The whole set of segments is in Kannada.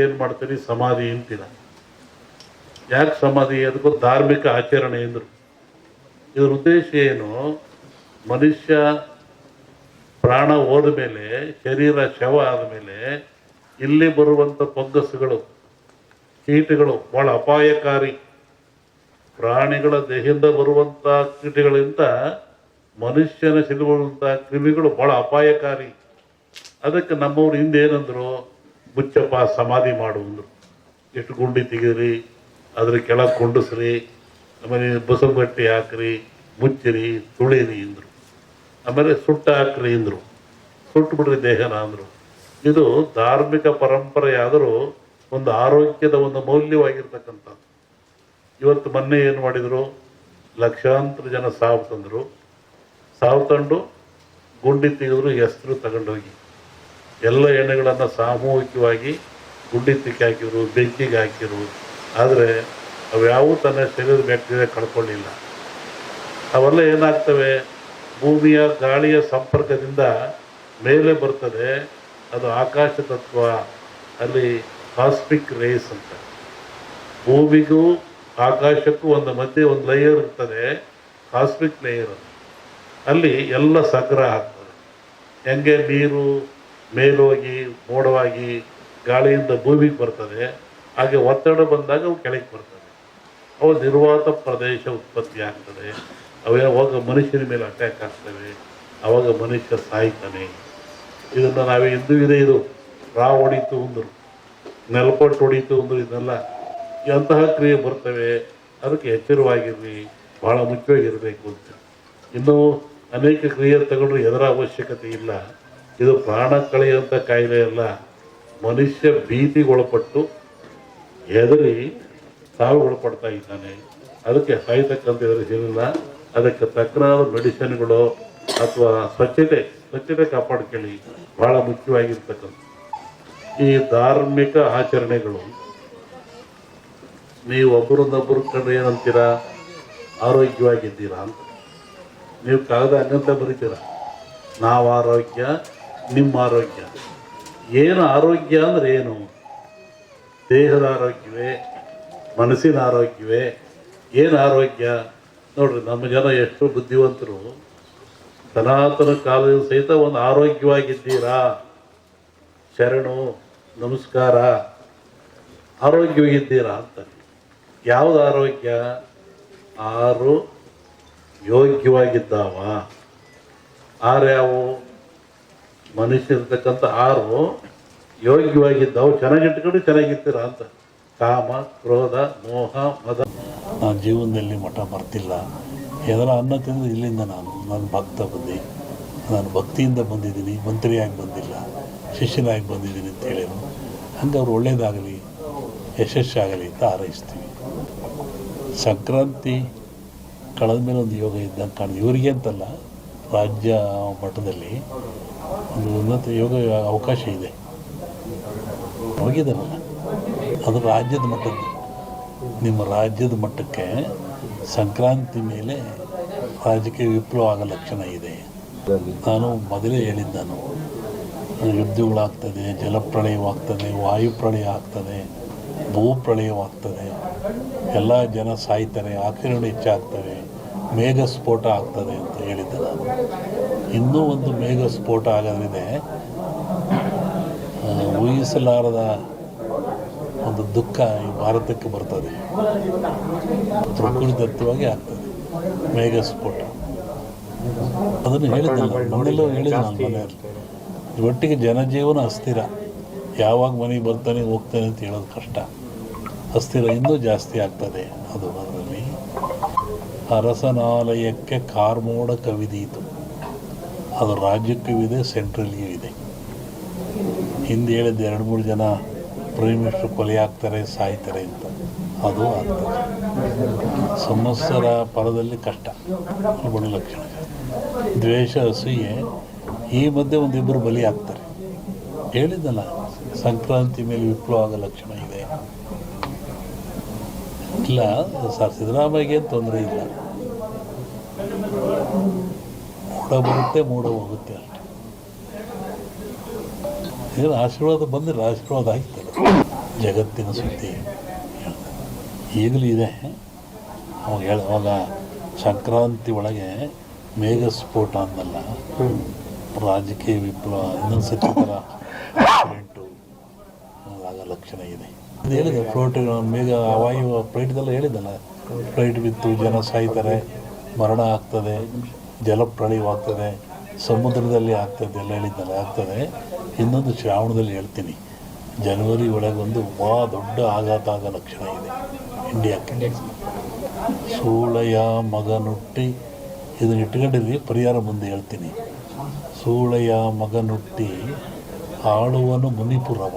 ಏನ್ ಮಾಡ್ತೀನಿ ಸಮಾಧಿ ಅಂತೀರ. ಯಾಕೆ ಸಮಾಧಿ? ಅದಕ್ಕೂ ಧಾರ್ಮಿಕ ಆಚರಣೆ ಎಂದರು ಇದ್ರ ಉದ್ದೇಶ ಏನು? ಮನುಷ್ಯ ಪ್ರಾಣ ಹೋದ ಮೇಲೆ, ಶರೀರ ಶವ ಆದಮೇಲೆ ಇಲ್ಲಿ ಬರುವಂಥ ಫಂಗಸ್ಗಳು ಕೀಟಗಳು ಬಹಳ ಅಪಾಯಕಾರಿ. ಪ್ರಾಣಿಗಳ ದೇಹದಿಂದ ಬರುವಂಥ ಕೀಟಗಳಿಂದ ಮನುಷ್ಯನ ಸಿಲುಬರುವಂಥ ಕ್ರಿಮಿಗಳು ಬಹಳ ಅಪಾಯಕಾರಿ. ಅದಕ್ಕೆ ನಮ್ಮವ್ರು ಹಿಂದೆ ಮುಚ್ಚಪ್ಪ ಸಮಾಧಿ ಮಾಡುವುದು. ಎಷ್ಟು ಗುಂಡಿ ತೆಗೀರಿ ಅದ್ರ ಕೆಳಗೆ ಕೊಂಡಸ್ರಿ, ಆಮೇಲೆ ಬಸವಗಟ್ಟಿ ಹಾಕ್ರಿ, ಮುಚ್ಚಿರಿ, ತುಳಿರಿ ಅಂದರು. ಆಮೇಲೆ ಸುಟ್ಟ ಹಾಕ್ರಿ ಅಂದರು. ಸುಟ್ಟು ಬಿಡ್ರಿ ದೇಹನ ಅಂದರು. ಇದು ಧಾರ್ಮಿಕ ಪರಂಪರೆಯಾದರೂ ಒಂದು ಆರೋಗ್ಯದ ಒಂದು ಮೌಲ್ಯವಾಗಿರ್ತಕ್ಕಂಥದ್ದು. ಇವತ್ತು ಮೊನ್ನೆ ಏನು ಮಾಡಿದರು? ಲಕ್ಷಾಂತರ ಜನ ಸಾವು ತಂದರು. ಸಾವು ತಂದು ಗುಂಡಿ ತೆಗೆದ್ರು, ಹೆಸರು ತಗೊಂಡೋಗಿ. ಎಲ್ಲ ಎಣ್ಣೆಗಳನ್ನು ಸಾಮೂಹಿಕವಾಗಿ ಗುಂಡಿ ತಿಕ್ಕಿ ಹಾಕಿದ್ರು, ಬೆಂಕಿಗೆ ಹಾಕಿರು ಆದರೆ ಅವ್ಯಾವೂ ತನ್ನ ಶರೀರದ ಬ್ಯಾಕ್ಟೀರಿಯಾ ಕಳ್ಕೊಳ್ಳಿಲ್ಲ ಅವೆಲ್ಲ ಏನಾಗ್ತವೆ? ಭೂಮಿಯ ಗಾಳಿಯ ಸಂಪರ್ಕದಿಂದ ಮೇಲೆ ಬರ್ತದೆ. ಅದು ಆಕಾಶ ತತ್ವ, ಅಲ್ಲಿ ಕಾಸ್ಮಿಕ್ ರೇಸ್ ಅಂತ. ಭೂಮಿಗೂ ಆಕಾಶಕ್ಕೂ ಒಂದು ಮಧ್ಯೆ ಒಂದು ಲೇಯರ್ ಇರ್ತದೆ, ಕಾಸ್ಮಿಕ್ ಲೇಯರ್ ಅಲ್ಲಿ ಎಲ್ಲ ಸಂಗ್ರಹ ಆಗ್ತದೆ. ಹೆಂಗೆ? ನೀರು ಮೇಲೋಗಿ, ಮೋಡವಾಗಿ ಗಾಳಿಯಿಂದ ಭೂಮಿಗೆ ಬರ್ತದೆ. ಹಾಗೆ ಒತ್ತಡ ಬಂದಾಗ ಅವು ಕೆಳಗೆ ಬರ್ತದೆ. ಅವು ನಿರ್ವಾತ ಪ್ರದೇಶ ಉತ್ಪತ್ತಿ ಆಗ್ತದೆ. ಅವು ಯಾವಾಗ ಮನುಷ್ಯನ ಮೇಲೆ ಅಟ್ಯಾಕ್ ಆಗ್ತವೆ, ಅವಾಗ ಮನುಷ್ಯ ಸಾಯ್ತಾನೆ. ಇದನ್ನು ನಾವೇ ಎಂದೂ ಇದೆ ಇದು, ರಾ ಹೊಡೀತು ಅಂದರು ನೆಲಪಟ್ಟು ಹೊಡೀತು ಅಂದರು ಇದನ್ನೆಲ್ಲ ಎಂತಹ ಕ್ರಿಯೆ ಬರ್ತವೆ, ಅದಕ್ಕೆ ಎಚ್ಚರವಾಗಿರಲಿ ಭಾಳ ಮುಖ್ಯವಾಗಿರಬೇಕು ಅಂತ. ಇನ್ನೂ ಅನೇಕ ಕ್ರಿಯೆ ತಗೊಂಡ್ರೆ ಎದರ ಅವಶ್ಯಕತೆ ಇಲ್ಲ. ಇದು ಪ್ರಾಣ ಕಳೆಯುವಂಥ ಕಾಯಿಲೆ ಅಲ್ಲ. ಮನುಷ್ಯ ಭೀತಿಗೊಳಪಟ್ಟು ಹೆದರಿ ಒಳಪಡ್ತಾ ಇದ್ದಾನೆ. ಅದಕ್ಕೆ ಸಾಯ್ತಕ್ಕಂಥ ಎದುರಿಸಿಲ್ಲ ಅದಕ್ಕೆ ತಕ್ಕನಾದ ಮೆಡಿಸಿನ್ಗಳು ಅಥವಾ ಸ್ವಚ್ಛತೆ ಸ್ವಚ್ಛತೆ ಕಾಪಾಡ್ಕೊಳ್ಳಿ. ಭಾಳ ಮುಖ್ಯವಾಗಿರ್ತಕ್ಕಂಥ ಈ ಧಾರ್ಮಿಕ ಆಚರಣೆಗಳು. ನೀವು ಒಬ್ಬರನ್ನೊಬ್ಬರು ಕಂಡು ಏನಂತೀರಾ? ಆರೋಗ್ಯವಾಗಿದ್ದೀರಾ ಅಂತ. ನೀವು ಕಾಗದ ಹಂಗಂತ ಬರೀತೀರ? ನಾವು ಆರೋಗ್ಯ ನಿಮ್ಮ ಆರೋಗ್ಯ. ಏನು ಆರೋಗ್ಯ ಅಂದ್ರೆ ಏನು? ದೇಹದ ಆರೋಗ್ಯವೇ? ಮನಸ್ಸಿನ ಆರೋಗ್ಯವೇ? ಏನು ಆರೋಗ್ಯ? ನೋಡ್ರಿ, ನಮ್ಮ ಜನ ಎಷ್ಟು ಬುದ್ಧಿವಂತರು, ಸನಾತನ ಕಾಲದ ಸಹಿತ ಒಂದು ಆರೋಗ್ಯವಾಗಿದ್ದೀರಾ? ಶರಣು, ನಮಸ್ಕಾರ. ಆರೋಗ್ಯವಾಗಿದ್ದೀರಾ ಅಂತ. ಯಾವುದು ಆರೋಗ್ಯ? ಆರು ಯೋಗ್ಯವಾಗಿದ್ದಾವ? ಆರು ಯಾವುವು ಮನುಷ್ಯರ್ತಕ್ಕಂಥ ಆರು ಯೋಗ್ಯವಾಗಿದ್ದವು. ಚೆನ್ನಾಗಿಟ್ಕೊಂಡು ಚೆನ್ನಾಗಿರ್ತೀರ ಅಂತ. ಕಾಮ, ಕ್ರೋಧ, ಮೋಹ, ಮದ. ನಾನು ಜೀವನದಲ್ಲಿ ಮಠ ಬರ್ತಿಲ್ಲ. ಏನಾರ ಅನ್ನ ತಿಂದು ಇಲ್ಲಿಂದ ನಾನು ನನ್ನ ಭಕ್ತ ಬಂದು. ನಾನು ಭಕ್ತಿಯಿಂದ ಬಂದಿದ್ದೀನಿ, ಮಂತ್ರಿಯಾಗಿ ಬಂದಿಲ್ಲ, ಶಿಷ್ಯನಾಗಿ ಬಂದಿದ್ದೀನಿ ಅಂತ ಹೇಳಿದ್ರು. ಹಂಗೆ ಅವ್ರು ಒಳ್ಳೇದಾಗಲಿ, ಯಶಸ್ಸಾಗಲಿ ಅಂತ ಹಾರೈಸ್ತೀವಿ. ಸಂಕ್ರಾಂತಿ ಕಳೆದ ಮೇಲೆ ಒಂದು ಯೋಗ ಇದ್ದಂಗೆ ಕಾಣ್ದು ಇವರಿಗೆ ಅಂತಲ್ಲ ರಾಜ್ಯ ಮಟ್ಟದಲ್ಲಿ ಒಂದು ಉನ್ನತ ಯೋಗ ಅವಕಾಶ ಇದೆ. ಹೋಗಿದ್ದಾರಲ್ಲ? ಅದು ರಾಜ್ಯದ ಮಟ್ಟದ್ದು. ನಿಮ್ಮ ರಾಜ್ಯದ ಮಟ್ಟಕ್ಕೆ ಸಂಕ್ರಾಂತಿ ಮೇಲೆ ರಾಜಕೀಯ ವಿಪ್ಲವ ಆಗೋ ಲಕ್ಷಣ ಇದೆ. ನಾನು ಮೊದಲೇ ಹೇಳಿದ್ದ ನಾನು ಯುದ್ಧಗಳಾಗ್ತದೆ, ಜಲಪ್ರಳಯವಾಗ್ತದೆ, ವಾಯುಪ್ರಳಯ ಆಗ್ತದೆ, ಭೂಪ್ರಳಯವಾಗ್ತದೆ, ಎಲ್ಲ ಜನ ಸಾಯ್ತಾರೆ ಆಕ್ಸಿಡೆಂಟ್ ಹೆಚ್ಚಾಗ್ತವೆ ಮೇಘ ಸ್ಫೋಟ ಆಗ್ತದೆ ಅಂತ ಹೇಳಿದ್ದೆ ನಾನು. ಇನ್ನೂ ಒಂದು ಮೇಘ ಸ್ಫೋಟ ಆಗೋದ್ರಿದೆ ಊಹಿಸಲಾರದ ಒಂದು ದುಃಖ ಈ ಭಾರತಕ್ಕೆ ಬರ್ತದೆ. ಪ್ರಕೃತಿದತ್ತವಾಗಿ ಆಗ್ತದೆ. ಮೇಘ ಸ್ಫೋಟ. ಅದನ್ನು ಹೇಳಿದ್ದಲ್ಲ ಮನೆಯಲ್ಲೂ ಹೇಳಿದ ನಾನು ಮನೆಯಲ್ಲಿ. ಒಟ್ಟಿಗೆ ಜನಜೀವನ ಅಸ್ಥಿರ. ಯಾವಾಗ ಮನೆಗೆ ಬರ್ತಾನೆ ಹೋಗ್ತಾನೆ ಅಂತ ಹೇಳೋದು ಕಷ್ಟ. ಅಸ್ಥಿರ ಇನ್ನೂ ಜಾಸ್ತಿ ಆಗ್ತದೆ. ಅದು ಅದರಲ್ಲಿ ಅರಸನಾಲಯಕ್ಕೆ ಕಾರ್ಮೋಡ ಕವಿದೀತು. ಅದು ರಾಜ್ಯಕ್ಕೂ ಇದೆ ಸೆಂಟ್ರಲ್ಗೂ ಇದೆ. ಹಿಂದೆ ಹೇಳಿದ್ದು ಎರಡು ಮೂರು ಜನ ಪ್ರೈಮ್ ಮಿನಿಸ್ಟರ್ ಕೊಲೆ ಆಗ್ತಾರೆ, ಸಾಯ್ತಾರೆ ಅಂತ. ಅದು ಆಗ್ತದೆ. ಸಂವತ್ಸರ ಪರದಲ್ಲಿ ಕಷ್ಟ. ಬಡ ಲಕ್ಷಣ. ದ್ವೇಷ, ಅಸೂಯೆ, ಈ ಮಧ್ಯೆ ಒಂದಿಬ್ಬರು ಬಲಿ ಆಗ್ತಾರೆ. ಹೇಳಿದ್ದಲ್ಲ, ಸಂಕ್ರಾಂತಿ ಮೇಲೆ ವಿಪ್ಲವ ಆಗೋ ಲಕ್ಷಣ ಇಲ್ಲ, ಸರ್, ಸಿದ್ದರಾಮಯ್ಯಗೆ ತೊಂದರೆ ಇಲ್ಲ. ಮೂಡ ಬರುತ್ತೆ, ಮೂಡ ಹೋಗುತ್ತೆ ಏನು ಆಶೀರ್ವಾದ ಬಂದರೆ ಆಶೀರ್ವಾದ ಆಗ್ತದೆ ಜಗತ್ತಿನ ಸುದ್ದಿ. ಈಗಲೂ ಇದೆ. ಅವಾಗ ಹೇಳ, ಅವಾಗ ಸಂಕ್ರಾಂತಿ ಒಳಗೆ ಮೇಘ ಸ್ಫೋಟ ಅಂದಲ್ಲ, ರಾಜಕೀಯ ವಿಪ್ಲವ ಇನ್ನೊಂದು ಸತಿ ಥರ ಲಕ್ಷಣ ಇದೆ. ಅದು ಹೇಳಿದೆ ಫ್ಲೋಟ್ ಮೇಗ ವಾಯು ಫ್ಲೈಟ್ದೆಲ್ಲ ಹೇಳಿದ್ದಲ್ಲ. ಫ್ಲೈಟ್ ಬಿತ್ತು, ಜನ ಸಾಯ್ತಾರೆ, ಮರಣ ಆಗ್ತದೆ ಜಲಪ್ರಳಯವಾಗ್ತದೆ ಸಮುದ್ರದಲ್ಲಿ ಆಗ್ತದೆ ಎಲ್ಲ ಹೇಳಿದ್ದಲ್ಲ, ಆಗ್ತದೆ. ಇನ್ನೊಂದು ಶ್ರಾವಣದಲ್ಲಿ ಹೇಳ್ತೀನಿ. ಜನವರಿ ಒಳಗೆ ಒಂದು ಭಾಳ ದೊಡ್ಡ ಆಘಾತ ಆಗ ಲಕ್ಷಣ ಇದೆ ಇಂಡಿಯಾಕ್ಕೆ. ಸೂಳೆಯ ಮಗನುಟ್ಟಿ, ಇದನ್ನ ಇಟ್ಕೊಂಡಿರಿ, ಪರಿಹಾರ ಮುಂದೆ ಹೇಳ್ತೀನಿ. ಸೂಳೆಯ ಮಗನುಟ್ಟಿ ಆಳುವನು ಮುನಿಪುರವ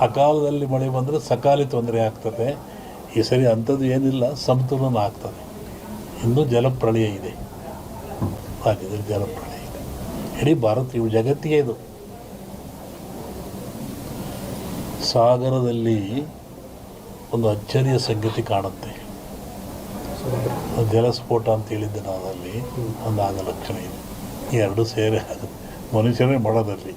ಅಕಾಲದಲ್ಲಿ ಮಳೆ ಬಂದರೆ ಸಕಾಲಿ ತೊಂದರೆ ಆಗ್ತದೆ. ಈ ಸರಿ ಅಂಥದ್ದು ಏನಿಲ್ಲ ಸಮತೋಲನ ಆಗ್ತದೆ. ಇನ್ನೂ ಜಲಪ್ರಳಯ ಇದೆ. ಹಾಗಿದ್ರೆ ಜಲಪ್ರಳಯ ಇದೆ. ಇಡೀ ಭಾರತ, ಇವು ಜಗತ್ತಿಗೆ ಇದು. ಸಾಗರದಲ್ಲಿ ಒಂದು ಅಚ್ಚರಿಯ ಸಂಗತಿ ಕಾಣುತ್ತೆ. ಜಲಸ್ಫೋಟ ಅಂತ ಹೇಳಿದ್ದೆ ನಾನು ಅಲ್ಲಿ ಒಂದು ಆಗ ಲಕ್ಷಣ ಇದೆ. ಎರಡು ಸೇರಿ ಆಗುತ್ತೆ. ಮನುಷ್ಯರೇ ಮಾಡೋದಲ್ಲಿ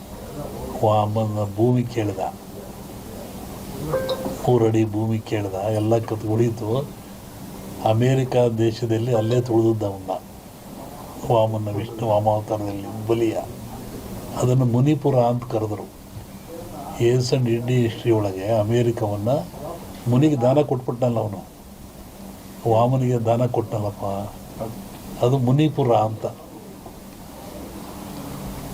ವಾಮನ ಭೂಮಿ ಕೇಳಿದ. ಮೂರಡಿ ಭೂಮಿ ಕೇಳಿದ. ಎಲ್ಲ ಕತ್ ಉಳಿತು. ಅಮೇರಿಕಾ ದೇಶದಲ್ಲಿ ಅಲ್ಲೇ ತುಳಿದದ್ದ ಅವನ್ನ. ವಾಮನ ವಿಷ್ಣು ವಾಮಾವತಾರದಲ್ಲಿ ಬಲಿಯ. ಅದನ್ನು ಮುನಿಪುರ ಅಂತ ಕರೆದರು. ಅಂಡ್ ಇಂಡಿ ಹಿಸ್ಟ್ರಿ ಒಳಗೆ ಅಮೇರಿಕವನ್ನು ಮುನಿಗೆ ದಾನ ಕೊಟ್ಬಿಟ್ಟನಲ್ಲ ಅವನು. ವಾಮನಿಗೆ ದಾನ ಕೊಟ್ಟನಲ್ಲಪ್ಪ ಅದು ಮುನಿಪುರ ಅಂತ.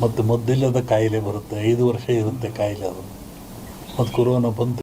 ಮತ್ತು ಮದ್ದಿಲ್ಲದ ಕಾಯಿಲೆ ಬರುತ್ತೆ. ಐದು ವರ್ಷ ಇರುತ್ತೆ ಕಾಯಿಲೆ ಅದು. ಮತ್ತು ಕೊರೋನಾ ಬಂತು.